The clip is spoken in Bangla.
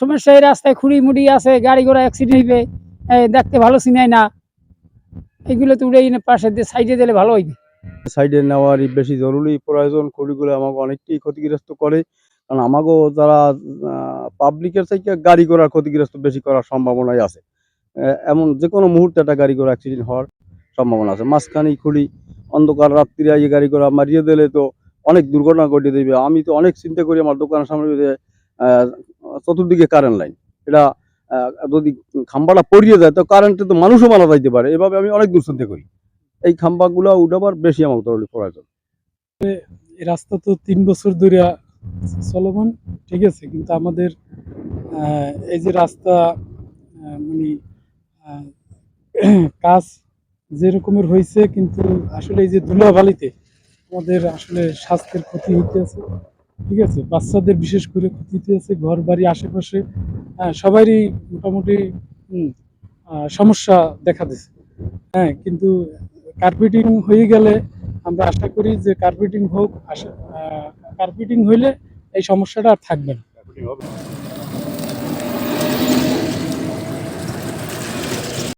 সমস্যা এই রাস্তায় খুঁড়ি মুড়ি আছে, গাড়ি ঘোড়া অ্যাক্সিডেন্ট হইবে দেখতে ভালো চিনাই না। এগুলো তো উড়ে পাশে সাইডে দিলে ভালো হইবে। সাইডে নেওয়ারই বেশি জরুরি প্রয়োজন, খড়িগুলো আমাকে অনেকটাই ক্ষতিগ্রস্ত করে। কারণ আমাকেও যারা পাবলিকের থেকে গাড়ি ঘোড়া ক্ষতিগ্রস্ত বেশি করার সম্ভাবনাই আছে। এমন যে কোনো মুহূর্তে একটা গাড়ি ঘোড়া অ্যাক্সিডেন্ট হওয়ার সম্ভাবনা আছে। মাঝখানেই খুঁড়ি, অন্ধকার রাত্রিরে এই গাড়ি ঘোড়া মারিয়ে দিলে তো অনেক দুর্ঘটনা ঘটিয়ে দেবে। আমি তো অনেক চিন্তা করি আমার দোকানের সামনে চতুর্দিকে কারেন্ট লাইন এটা যদি খাম্বাটা পড়িয়ে যায় তো কারেন্টে তো মানুষও মারা যাইতে পারে। এভাবে আমি অনেক দূর চিন্তা করি। এই খাম্বাগুলো উঠাবার বেশি আমার জরুরি প্রয়োজন। রাস্তা তো তিন বছর ধরে চলমান, ঠিক আছে, কিন্তু আমাদের এই যে রাস্তা মানে কাজ যেরকমের হয়েছে, কিন্তু আসলে এই যে ধুলাবালিতে আমাদের আসলে স্বাস্থ্যের ক্ষতি হইতে আছে ঠিক আছে? বাচ্চাদের বিশেষ করে ক্ষতি হইতে আছে, ঘর, বাড়ি, আশেপাশে হ্যাঁ সবারই মোটামুটি সমস্যা দেখা দিচ্ছে হ্যাঁ কিন্তু কার্পেটিং হয়ে গেলে আমরা আশা করি যে কার্পেটিং হোক, আশা কার্পেটিং হইলে এই সমস্যাটা আর থাকবে না।